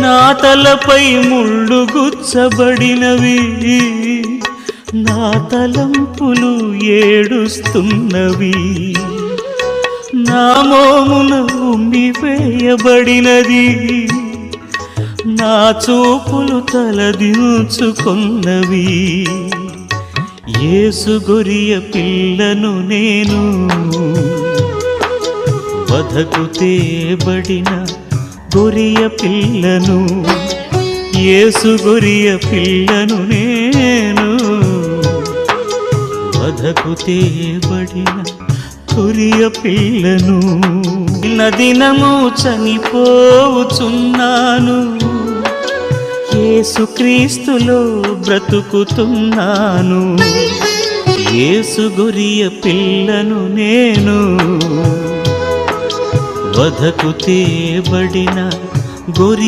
నా తలపై ముళ్ళు గుచ్చబడినవి. నా తలంపులు ఏడుస్తున్నవి. నా మోమున ఉమ్మివేయబడినది. నా చూపులు తలదించుకున్నవి. ఏసు గొరియ పిల్లను నేను వధకు తేబడిన గొరియ పిల్లను ఏసు గొరియ పిల్లను నేను. వధకు తేబడిన గొరియ పిల్లను దినము చనిపోవుచున్నాను. ఏసుక్రీస్తులో బ్రతుకుతున్నాను. ఏసు గొరియ పిల్లను నేను. వధకు తేబడిన గొరి